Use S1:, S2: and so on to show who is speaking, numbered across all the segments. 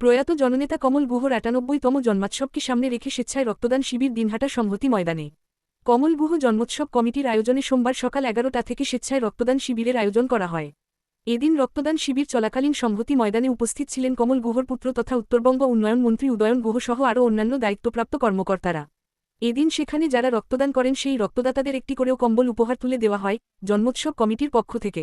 S1: প্রয়াত জননেতা কমল গুহর আটানব্বইতম জন্মোৎসবকে সামনে রেখে স্বেচ্ছায় রক্তদান শিবির দিনহাটা সংহতি ময়দানে। কমল গুহ জন্মোৎসব কমিটির আয়োজনে সোমবার সকাল এগারোটা থেকে স্বেচ্ছায় রক্তদান শিবিরের আয়োজন করা হয়। এদিন রক্তদান শিবির চলাকালীন সংহতি ময়দানে উপস্থিত ছিলেন কমল গুহর পুত্র তথা উত্তরবঙ্গ উন্নয়ন মন্ত্রী উদয়ন গুহ সহ আরও অন্যান্য দায়িত্বপ্রাপ্ত কর্মকর্তারা। এদিন সেখানে যারা রক্তদান করেন সেই রক্তদাতাদের একটি করেও কম্বল উপহার তুলে দেওয়া হয়, জন্মোৎসব কমিটির পক্ষ থেকে।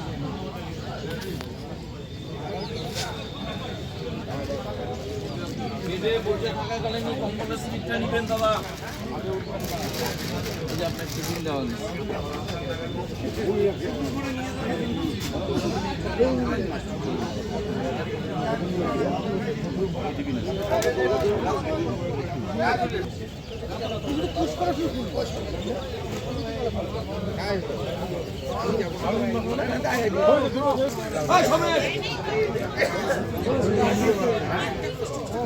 S2: বেডে বসে থাকাকালীন কম্পিউটার সিটটা নিবেন আপনার।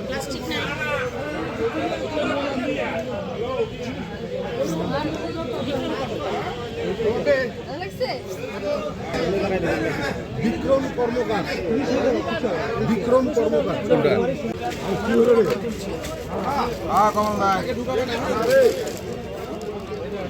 S3: প্লাস্টিক নাই
S4: বিক্রম কর্মকার। বিক্রম কর্মকার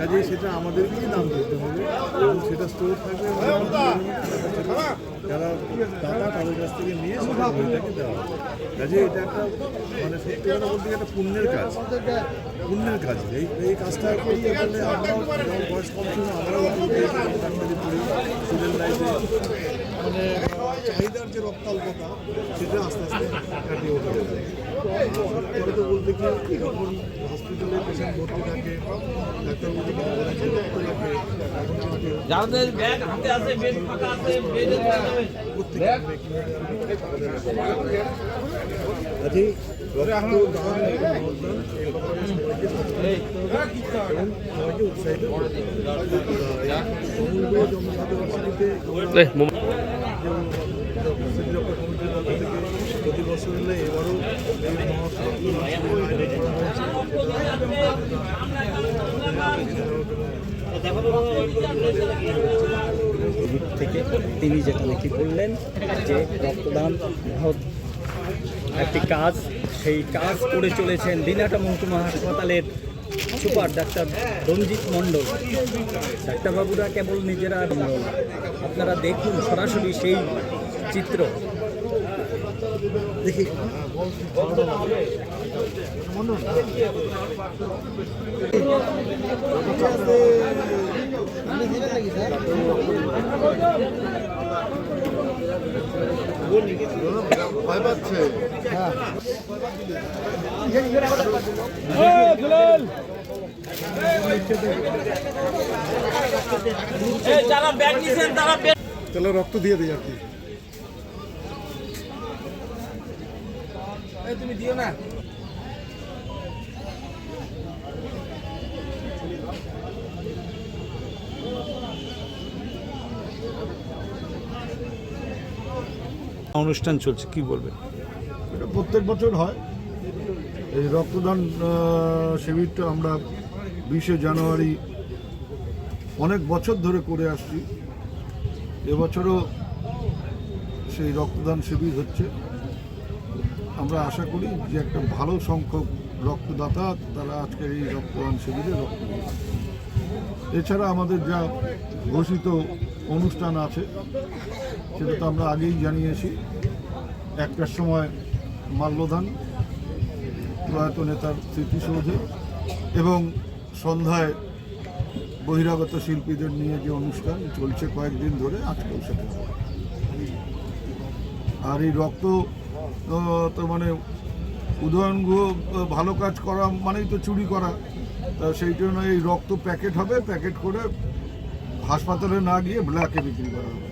S4: কাজে সেটা আমাদেরকেই দাম দিতে হবে এবং সেটা স্টোর থাকবে যারা দাতা তাদের কাছ থেকে নিয়ে সেটা বইটাকে দেওয়া হবে। কাজে এটা একটা মানে সত্যি কথা বলতে একটা পুণ্যের কাজ। পুণ্যের কাজ। এই এই কাজটা করতে পারলে আমরাও বয়স কম ছিল আমরাও স্টুডেন্ট লাইফে মানে চাহিদার যে রক্তাল্পতা সেটা আস্তে আস্তে কাটিয়ে উঠে যাবে আর বলতে কি যখন হসপিটালে পেশেন্ট ভর্তি থাকে ডাক্তার বলতে যে রক্ত লাগে এখন আমাকে
S2: যাদের ব্যাগ হাতে আছে, বেড ফাঁকা আছে, বেডে
S4: কাজেই রক্ত দান সবাইকে উৎসাহিত করে অমূল্য জন্মশতবার্ষিকীতে যেমন স্মৃতিরক্ষা কমিটির পক্ষ থেকে হলে এবারও
S5: থেকে তিনি যেটা নাকি বললেন যে রক্তদান মহৎ একটি কাজ সেই কাজ করে চলেছেন দিনহাটা মহকুমা হাসপাতালের সুপার ডাক্তার রঞ্জিত মণ্ডল ডাক্তারবাবুরা কেবল নিজেরা আপনারা দেখুন সরাসরি সেই চিত্র
S4: দেখি। ভয় পাচ্ছে
S2: যারা তারা
S4: তাহলে রক্ত দিয়ে দিই আর কি।
S2: তুমি দিও না।
S6: অনুষ্ঠান চলছে কি বলবেন?
S4: এটা প্রত্যেক বছর হয়।
S6: এই রক্তদান শিবিরটা আমরা বিশে জানুয়ারি অনেক বছর ধরে করে আসছি। এবছরও সেই রক্তদান শিবির হচ্ছে। আমরা আশা করি যে একটা ভালো সংখ্যক রক্তদাতা তারা আজকের এই রক্তদান শিবিরে রক্ত। এছাড়া আমাদের যা ঘোষিত অনুষ্ঠান আছে, সেটা তো আমরা আগেই জানিয়েছি একটার সময় মাল্যদান, প্রয়াত নেতার স্মৃতিসৌধে এবং সন্ধ্যায় বহিরাগত শিল্পীদের নিয়ে যে অনুষ্ঠান চলছে কয়েকদিন ধরে, আজকেও সেটা আর এই রক্ত তো মানে উদয়ন গুহ ভালো কাজ করা মানেই তো চুরি করা। তা সেই জন্য এই রক্ত প্যাকেট হবে, প্যাকেট করে হাসপাতালে না গিয়ে ব্ল্যাকে বিক্রি করা হবে।